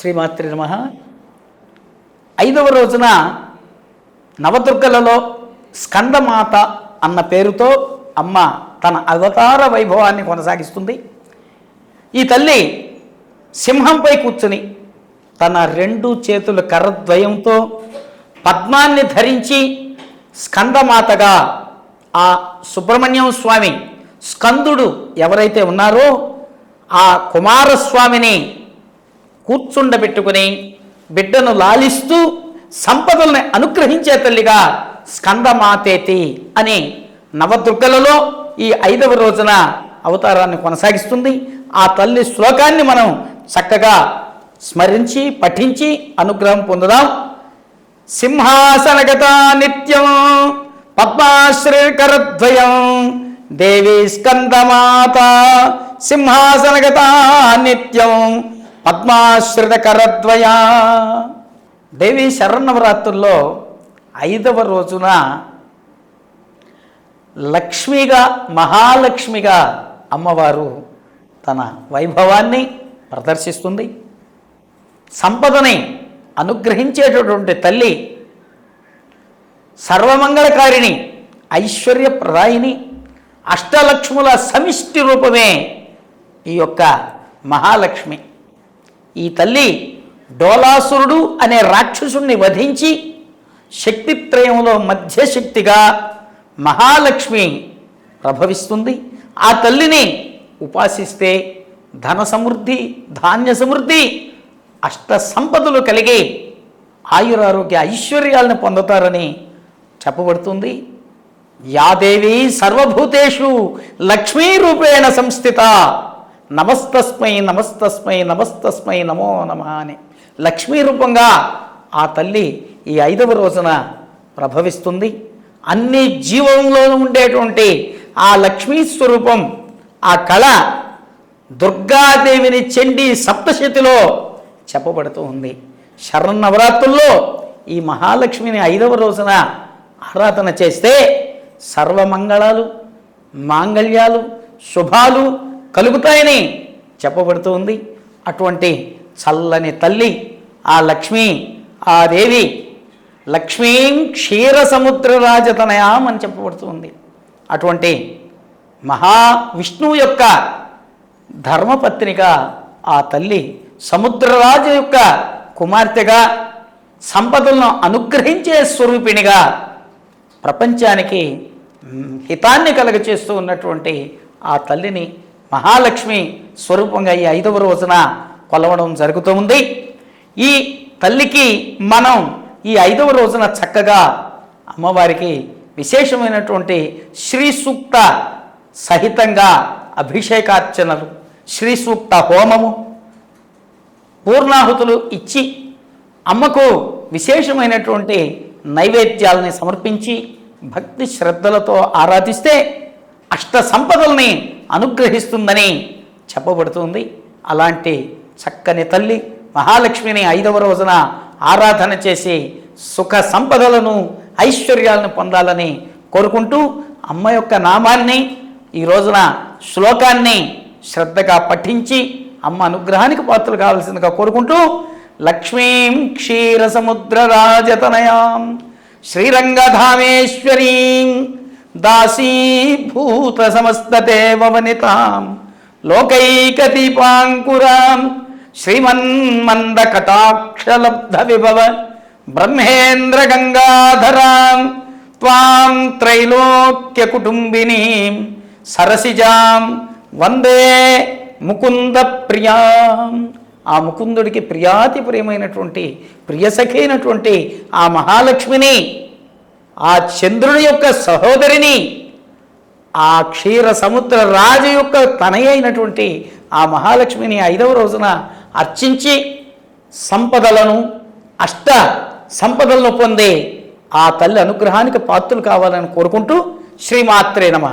శ్రీమాత్రి నమ. ఐదవ రోజున నవదుర్గలలో స్కందమాత అన్న పేరుతో అమ్మ తన అవతార వైభవాన్ని కొనసాగిస్తుంది. ఈ తల్లి సింహంపై కూర్చుని తన రెండు చేతుల కర్రద్వయంతో పద్మాన్ని ధరించి స్కందమాతగా ఆ సుబ్రహ్మణ్యం స్వామి స్కందుడు ఎవరైతే ఉన్నారో ఆ కుమారస్వామిని కూర్చుండబెట్టుకుని బిడ్డను లాలిస్తూ సంపదల్ని అనుగ్రహించే తల్లిగా స్కందమాతేతి అని నవదుర్గలలో ఈ ఐదవ రోజున అవతారాన్ని కొనసాగిస్తుంది. ఆ తల్లి శ్లోకాన్ని మనం చక్కగా స్మరించి పఠించి అనుగ్రహం పొందుదాం. సింహాసనగత నిత్యం పద్మాశ్రీకరద్వయం దేవి స్కందమాత సింహాసనగత నిత్యం. పద్మాశ్రితకరద్వయా. దేవి శరణవరాత్రుల్లో ఐదవ రోజున లక్ష్మిగా మహాలక్ష్మిగా అమ్మవారు తన వైభవాన్ని ప్రదర్శిస్తుంది. సంపదని అనుగ్రహించేటటువంటి తల్లి సర్వమంగళకారిణి ఐశ్వర్యప్రదాయిని అష్టలక్ష్ముల సమిష్టి రూపమే ఈ యొక్క మహాలక్ష్మి. ఈ తల్లి డోలాసురుడు అనే రాక్షసుణ్ణి వధించి శక్తిత్రయంలో మధ్యశక్తిగా మహాలక్ష్మి ప్రభవిస్తుంది. ఆ తల్లిని ఉపాసిస్తే ధన సమృద్ధి ధాన్య సమృద్ధి అష్ట సంపదలు కలిగి ఆయురారోగ్య ఐశ్వర్యాలను పొందుతారని చెప్పబడుతుంది. యాదేవి సర్వభూతేషు లక్ష్మీ రూపేణ సంస్థిత. నమస్తస్మై నమస్తస్మై నమస్తస్మై నమో నమ అని లక్ష్మీ రూపంగా ఆ తల్లి ఈ ఐదవ రోజున ప్రభవిస్తుంది. అన్ని జీవంలో ఉండేటువంటి ఆ లక్ష్మీ స్వరూపం ఆ కళ దుర్గాదేవిని చెండి సప్తశతిలో చెప్పబడుతూ ఉంది. శరన్నవరాత్రుల్లో ఈ మహాలక్ష్మిని ఐదవ రోజున ఆరాధన చేస్తే సర్వమంగళాలు మాంగళ్యాలు శుభాలు కలుగుతాయని చెప్పబడుతూ ఉంది అటువంటి చల్లని తల్లి ఆ లక్ష్మి ఆ దేవి లక్ష్మీం క్షీర సముద్ర రాజతనయాం అని చెప్పబడుతుంది. అటువంటి మహావిష్ణువు యొక్క ధర్మపత్నిగా ఆ తల్లి సముద్రరాజు యొక్క కుమార్తెగా సంపదలను అనుగ్రహించే స్వరూపిణిగా ప్రపంచానికి హితాన్ని కలగచేస్తూ ఉన్నటువంటి ఆ తల్లిని మహాలక్ష్మి స్వరూపంగా ఈ ఐదవ రోజున కొలవడం జరుగుతూ ఉంది. ఈ తల్లికి మనం ఈ ఐదవ రోజున చక్కగా అమ్మవారికి విశేషమైనటువంటి శ్రీ సూక్త సహితంగా అభిషేకార్చనలు శ్రీ సూక్త హోమము పూర్ణాహుతులు ఇచ్చి అమ్మకు విశేషమైనటువంటి నైవేద్యాలని సమర్పించి భక్తి శ్రద్ధలతో ఆరాధిస్తే అష్ట సంపదల్ని అనుగ్రహిస్తుందని చెప్పబడుతుంది. అలాంటి చక్కని తల్లి మహాలక్ష్మిని ఐదవ రోజున ఆరాధన చేసి సుఖ సంపదలను ఐశ్వర్యాలను పొందాలని కోరుకుంటూ అమ్మ యొక్క నామాన్ని ఈ రోజున శ్లోకాన్ని శ్రద్ధగా పఠించి అమ్మ అనుగ్రహానికి పాత్రలు కావాల్సిందిగా కోరుకుంటూ లక్ష్మీం క్షీర సముద్ర రాజతనయాం శ్రీరంగధామేశ్వరీం దాసీభూత సమస్తదేవనితాం లోకైకదీపాంకురాం శ్రీమన్మంద కటాక్షలబ్ధ విభవ బ్రహ్మేంద్ర గంగాధరాం త్వాం త్రైలోక్య కుటుంబినీం సరసిజాం వందే ముకుంద ప్రియా ఆ ముకుందుడికి ప్రియాతి ప్రియమైనటువంటి ప్రియసఖైనటువంటి ఆ మహాలక్ష్మిని ఆ చంద్రుని యొక్క సహోదరిని ఆ క్షీర సముద్ర రాజు యొక్క తనయ అయినటువంటి ఆ మహాలక్ష్మిని ఐదవ రోజున అర్చించి సంపదలను అష్ట సంపదలను పొందే ఆ తల్లి అనుగ్రహానికి పాత్రలు కావాలని కోరుకుంటూ శ్రీమాత్రే నమ.